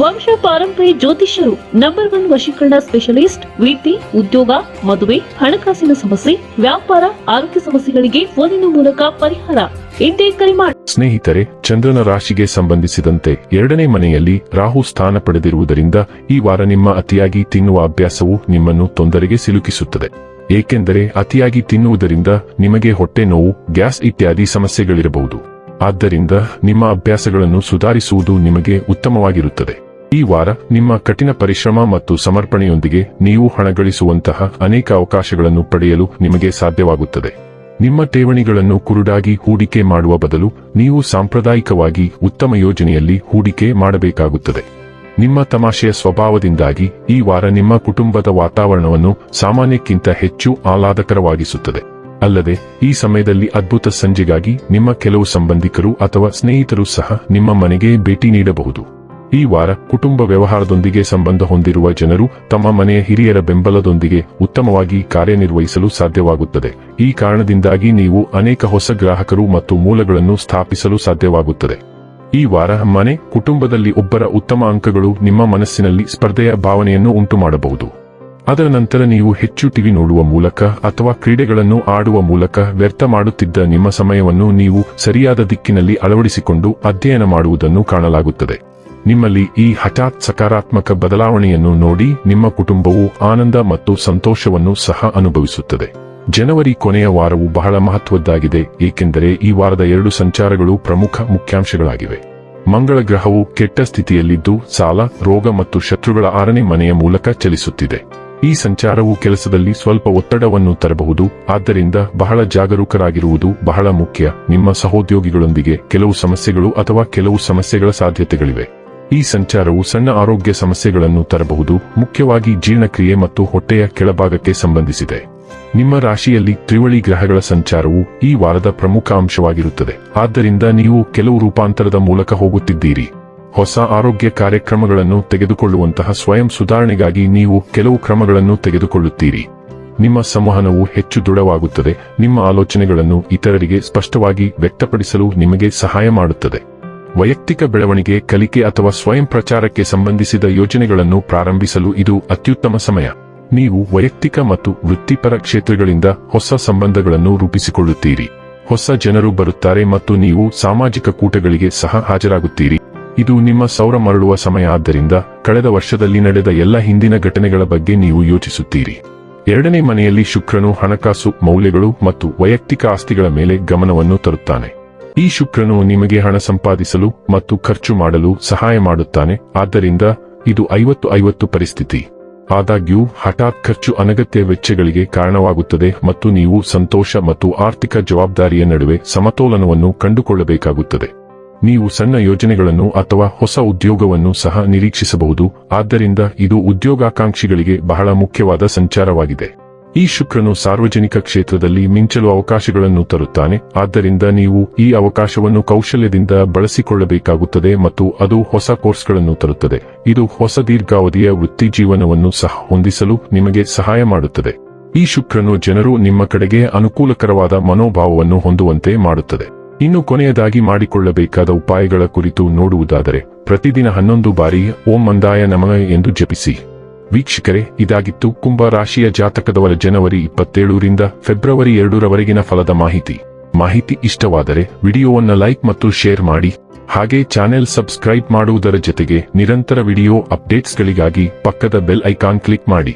ವಂಶ ಪಾರಂಪರ್ಯ ಜ್ಯೋತಿಷ್ಯರು ನಂಬರ್ ಒನ್ ವಶೀಕರಣ ಸ್ಪೆಷಲಿಸ್ಟ್ ವೃತ್ತಿ ಉದ್ಯೋಗ, ಮದುವೆ, ಹಣಕಾಸಿನ ಸಮಸ್ಯೆ, ವ್ಯಾಪಾರ, ಆರೋಗ್ಯ ಸಮಸ್ಯೆಗಳಿಗೆ ಫೋನಿನ ಮೂಲಕ ಪರಿಹಾರ. ಸ್ನೇಹಿತರೆ, ಚಂದ್ರನ ರಾಶಿಗೆ ಸಂಬಂಧಿಸಿದಂತೆ ಎರಡನೇ ಮನೆಯಲ್ಲಿ ರಾಹು ಸ್ಥಾನ ಪಡೆದಿರುವುದರಿಂದ ಈ ವಾರ ನಿಮ್ಮ ಅತಿಯಾಗಿ ತಿನ್ನುವ ಅಭ್ಯಾಸವು ನಿಮ್ಮನ್ನು ತೊಂದರೆಗೆ ಸಿಲುಕಿಸುತ್ತದೆ. ಏಕೆಂದರೆ ಅತಿಯಾಗಿ ತಿನ್ನುವುದರಿಂದ ನಿಮಗೆ ಹೊಟ್ಟೆ ನೋವು, ಗ್ಯಾಸ್ ಇತ್ಯಾದಿ ಸಮಸ್ಯೆಗಳಿರಬಹುದು. ಆದ್ದರಿಂದ ನಿಮ್ಮ ಅಭ್ಯಾಸಗಳನ್ನು ಸುಧಾರಿಸುವುದು ನಿಮಗೆ ಉತ್ತಮವಾಗಿರುತ್ತದೆ. ಈ ವಾರ ನಿಮ್ಮ ಕಠಿಣ ಪರಿಶ್ರಮ ಮತ್ತು ಸಮರ್ಪಣೆಯೊಂದಿಗೆ ನೀವು ಹಣ ಗಳಿಸುವಂತಹ ಅನೇಕ ಅವಕಾಶಗಳನ್ನು ಪಡೆಯಲು ನಿಮಗೆ ಸಾಧ್ಯವಾಗುತ್ತದೆ. ನಿಮ್ಮ ಠೇವಣಿಗಳನ್ನು ಕುರುಡಾಗಿ ಹೂಡಿಕೆ ಮಾಡುವ ಬದಲು ನೀವು ಸಾಂಪ್ರದಾಯಿಕವಾಗಿ ಉತ್ತಮ ಯೋಜನೆಯಲ್ಲಿ ಹೂಡಿಕೆ ಮಾಡಬೇಕಾಗುತ್ತದೆ. ನಿಮ್ಮ ತಮಾಷೆಯ ಸ್ವಭಾವದಿಂದಾಗಿ ಈ ವಾರ ನಿಮ್ಮ ಕುಟುಂಬದ ವಾತಾವರಣವನ್ನು ಸಾಮಾನ್ಯಕ್ಕಿಂತ ಹೆಚ್ಚು ಆಹ್ಲಾದಕರವಾಗಿಸುತ್ತದೆ. ಅಲ್ಲದೆ, ಈ ಸಮಯದಲ್ಲಿ ಅದ್ಭುತ ಸಂಜೆಗಾಗಿ ನಿಮ್ಮ ಕೆಲವು ಸಂಬಂಧಿಕರು ಅಥವಾ ಸ್ನೇಹಿತರು ಸಹ ನಿಮ್ಮ ಮನೆಗೆ ಭೇಟಿ ನೀಡಬಹುದು. ಈ ವಾರ ಕುಟುಂಬ ವ್ಯವಹಾರದೊಂದಿಗೆ ಸಂಬಂಧ ಹೊಂದಿರುವ ಜನರು ತಮ್ಮ ಮನೆಯ ಹಿರಿಯರ ಬೆಂಬಲದೊಂದಿಗೆ ಉತ್ತಮವಾಗಿ ಕಾರ್ಯನಿರ್ವಹಿಸಲು ಸಾಧ್ಯವಾಗುತ್ತದೆ. ಈ ಕಾರಣದಿಂದಾಗಿ ನೀವು ಅನೇಕ ಹೊಸ ಗ್ರಾಹಕರು ಮತ್ತು ಮೂಲಗಳನ್ನು ಸ್ಥಾಪಿಸಲು ಸಾಧ್ಯವಾಗುತ್ತದೆ. ಈ ವಾರ ಮನೆ, ಕುಟುಂಬದಲ್ಲಿ ಒಬ್ಬರ ಉತ್ತಮ ಅಂಕಗಳು ನಿಮ್ಮ ಮನಸ್ಸಿನಲ್ಲಿ ಸ್ಪರ್ಧೆಯ ಭಾವನೆಯನ್ನು ಉಂಟುಮಾಡಬಹುದು. ಅದರ ನಂತರ ನೀವು ಹೆಚ್ಚು ಟಿವಿ ನೋಡುವ ಮೂಲಕ ಅಥವಾ ಕ್ರೀಡೆಗಳನ್ನು ಆಡುವ ಮೂಲಕ ವ್ಯರ್ಥ ಮಾಡುತ್ತಿದ್ದ ನಿಮ್ಮ ಸಮಯವನ್ನು ನೀವು ಸರಿಯಾದ ದಿಕ್ಕಿನಲ್ಲಿ ಅಳವಡಿಸಿಕೊಂಡು ಅಧ್ಯಯನ ಮಾಡುವುದನ್ನು ಕಾಣಲಾಗುತ್ತದೆ. ನಿಮ್ಮಲ್ಲಿ ಈ ಹಠಾತ್ ಸಕಾರಾತ್ಮಕ ಬದಲಾವಣೆಯನ್ನು ನೋಡಿ ನಿಮ್ಮ ಕುಟುಂಬವು ಆನಂದ ಮತ್ತು ಸಂತೋಷವನ್ನು ಸಹ ಅನುಭವಿಸುತ್ತದೆ. ಜನವರಿ ಕೊನೆಯ ವಾರವು ಬಹಳ ಮಹತ್ವದ್ದಾಗಿದೆ, ಏಕೆಂದರೆ ಈ ವಾರದ ಎರಡು ಸಂಚಾರಗಳು ಪ್ರಮುಖ ಮುಖ್ಯಾಂಶಗಳಾಗಿವೆ. ಮಂಗಳ ಗ್ರಹವು ಕೆಟ್ಟ ಸ್ಥಿತಿಯಲ್ಲಿದ್ದು ಸಾಲ, ರೋಗ ಮತ್ತು ಶತ್ರುಗಳ ಆರನೇ ಮನೆಯ ಮೂಲಕ ಚಲಿಸುತ್ತಿದೆ. ಈ ಸಂಚಾರವು ಕೆಲಸದಲ್ಲಿ ಸ್ವಲ್ಪ ಒತ್ತಡವನ್ನು ತರಬಹುದು, ಆದ್ದರಿಂದ ಬಹಳ ಜಾಗರೂಕರಾಗಿರುವುದು ಬಹಳ ಮುಖ್ಯ. ನಿಮ್ಮ ಸಹೋದ್ಯೋಗಿಗಳೊಂದಿಗೆ ಕೆಲವು ಸಮಸ್ಯೆಗಳು ಅಥವಾ ಕೆಲವು ಸಮಸ್ಯೆಗಳ ಸಾಧ್ಯತೆಗಳಿವೆ. ಈ ಸಂಚಾರವು ಸಣ್ಣ ಆರೋಗ್ಯ ಸಮಸ್ಯೆಗಳನ್ನು ತರಬಹುದು, ಮುಖ್ಯವಾಗಿ ಜೀರ್ಣಕ್ರಿಯೆ ಮತ್ತು ಹೊಟ್ಟೆಯ ಕೆಳಭಾಗಕ್ಕೆ ಸಂಬಂಧಿಸಿದೆ. ನಿಮ್ಮ ರಾಶಿಯಲ್ಲಿ ತ್ರಿವಳಿ ಗ್ರಹಗಳ ಸಂಚಾರವು ಈ ವಾರದ ಪ್ರಮುಖ ಅಂಶವಾಗಿರುತ್ತದೆ. ಆದ್ದರಿಂದ ನೀವು ಕೆಲವು ರೂಪಾಂತರದ ಮೂಲಕ ಹೋಗುತ್ತಿದ್ದೀರಿ. ಹೊಸ ಆರೋಗ್ಯ ಕಾರ್ಯಕ್ರಮಗಳನ್ನು ತೆಗೆದುಕೊಳ್ಳುವಂತಹ ಸ್ವಯಂ ಸುಧಾರಣೆಗಾಗಿ ನೀವು ಕೆಲವು ಕ್ರಮಗಳನ್ನು ತೆಗೆದುಕೊಳ್ಳುತ್ತೀರಿ. ನಿಮ್ಮ ಸಂವಹನವು ಹೆಚ್ಚು ದೃಢವಾಗುತ್ತದೆ, ನಿಮ್ಮ ಆಲೋಚನೆಗಳನ್ನು ಇತರರಿಗೆ ಸ್ಪಷ್ಟವಾಗಿ ವ್ಯಕ್ತಪಡಿಸಲು ನಿಮಗೆ ಸಹಾಯ ಮಾಡುತ್ತದೆ. ವೈಯಕ್ತಿಕ ಬೆಳವಣಿಗೆ, ಕಲಿಕೆ ಅಥವಾ ಸ್ವಯಂ ಪ್ರಚಾರಕ್ಕೆ ಸಂಬಂಧಿಸಿದ ಯೋಜನೆಗಳನ್ನು ಪ್ರಾರಂಭಿಸಲು ಇದು ಅತ್ಯುತ್ತಮ ಸಮಯ. ನೀವು ವೈಯಕ್ತಿಕ ಮತ್ತು ವೃತ್ತಿಪರ ಕ್ಷೇತ್ರಗಳಿಂದ ಹೊಸ ಸಂಬಂಧಗಳನ್ನು ರೂಪಿಸಿಕೊಳ್ಳುತ್ತೀರಿ. ಹೊಸ ಜನರು ಬರುತ್ತಾರೆ ಮತ್ತು ನೀವು ಸಾಮಾಜಿಕ ಕೂಟಗಳಿಗೆ ಸಹ ಹಾಜರಾಗುತ್ತೀರಿ. ಇದು ನಿಮ್ಮ ಸೌರ ಮರಳುವ ಸಮಯ. ಆದ್ದರಿಂದ ಕಳೆದ ವರ್ಷದಲ್ಲಿ ನಡೆದ ಎಲ್ಲ ಹಿಂದಿನ ಘಟನೆಗಳ ಬಗ್ಗೆ ನೀವು ಯೋಚಿಸುತ್ತೀರಿ. ಎರಡನೇ ಮನೆಯಲ್ಲಿ ಶುಕ್ರನು ಹಣಕಾಸು ಮೌಲ್ಯಗಳು ಮತ್ತು ವೈಯಕ್ತಿಕ ಆಸ್ತಿಗಳ ಮೇಲೆ ಗಮನವನ್ನು ತರುತ್ತಾನೆ. ಈ ಶುಕ್ರನು ನಿಮಗೆ ಹಣ ಸಂಪಾದಿಸಲು ಮತ್ತು ಖರ್ಚು ಮಾಡಲು ಸಹಾಯ ಮಾಡುತ್ತಾನೆ. ಆದ್ದರಿಂದ ಇದು ಐವತ್ತು ಐವತ್ತು ಪರಿಸ್ಥಿತಿ. ಆದಾಗ್ಯೂ, ಹಠಾತ್ ಖರ್ಚು ಅನಗತ್ಯ ವೆಚ್ಚಗಳಿಗೆ ಕಾರಣವಾಗುತ್ತದೆ ಮತ್ತು ನೀವು ಸಂತೋಷ ಮತ್ತು ಆರ್ಥಿಕ ಜವಾಬ್ದಾರಿಯ ನಡುವೆ ಸಮತೋಲನವನ್ನು ಕಂಡುಕೊಳ್ಳಬೇಕಾಗುತ್ತದೆ. ನೀವು ಸಣ್ಣ ಯೋಜನೆಗಳನ್ನು ಅಥವಾ ಹೊಸ ಉದ್ಯೋಗವನ್ನು ಸಹ ನಿರೀಕ್ಷಿಸಬಹುದು. ಆದ್ದರಿಂದ ಇದು ಉದ್ಯೋಗಾಕಾಂಕ್ಷಿಗಳಿಗೆ ಬಹಳ ಮುಖ್ಯವಾದ ಸಂಚಾರವಾಗಿದೆ. ಈ ಶುಕ್ರನು ಸಾರ್ವಜನಿಕ ಕ್ಷೇತ್ರದಲ್ಲಿ ಮಿಂಚಲು ಅವಕಾಶಗಳನ್ನು ತರುತ್ತಾನೆ. ಆದ್ದರಿಂದ ನೀವು ಈ ಅವಕಾಶವನ್ನು ಕೌಶಲ್ಯದಿಂದ ಬಳಸಿಕೊಳ್ಳಬೇಕಾಗುತ್ತದೆ ಮತ್ತು ಅದು ಹೊಸ ಕೋರ್ಸ್ಗಳನ್ನು ತರುತ್ತದೆ. ಇದು ಹೊಸ ದೀರ್ಘಾವಧಿಯ ವೃತ್ತಿ ಜೀವನವನ್ನು ಸಹ ಹೊಂದಿಸಲು ನಿಮಗೆ ಸಹಾಯ ಮಾಡುತ್ತದೆ. ಈ ಶುಕ್ರನು ಜನರು ನಿಮ್ಮ ಕಡೆಗೆ ಅನುಕೂಲಕರವಾದ ಮನೋಭಾವವನ್ನು ಹೊಂದುವಂತೆ ಮಾಡುತ್ತದೆ. ಇನ್ನು ಕೊನೆಯದಾಗಿ ಮಾಡಿಕೊಳ್ಳಬೇಕಾದ ಉಪಾಯಗಳ ಕುರಿತು ನೋಡುವುದಾದರೆ, ಪ್ರತಿದಿನ ಹನ್ನೊಂದು ಬಾರಿ ಓಂ ಮಂದಾಯ ನಮಃ ಎಂದು ಜಪಿಸಿ. ವೀಕ್ಷಕರೇ, ಇದಾಗಿತ್ತು ಕುಂಭ ರಾಶಿಯ ಜಾತಕದವರ ಜನವರಿ ಇಪ್ಪತ್ತೇಳರಿಂದ ಫೆಬ್ರವರಿ ಎರಡರವರೆಗಿನ ಫಲದ ಮಾಹಿತಿ. ಮಾಹಿತಿ ಇಷ್ಟವಾದರೆ ವಿಡಿಯೋವನ್ನು ಲೈಕ್ ಮತ್ತು ಶೇರ್ ಮಾಡಿ, ಹಾಗೆ ಚಾನೆಲ್ ಸಬ್ಸ್ಕ್ರೈಬ್ ಮಾಡುವುದರ ಜೊತೆಗೆ ನಿರಂತರ ವಿಡಿಯೋ ಅಪ್ಡೇಟ್ಸ್ಗಳಿಗಾಗಿ ಪಕ್ಕದ ಬೆಲ್ ಐಕಾನ್ ಕ್ಲಿಕ್ ಮಾಡಿ.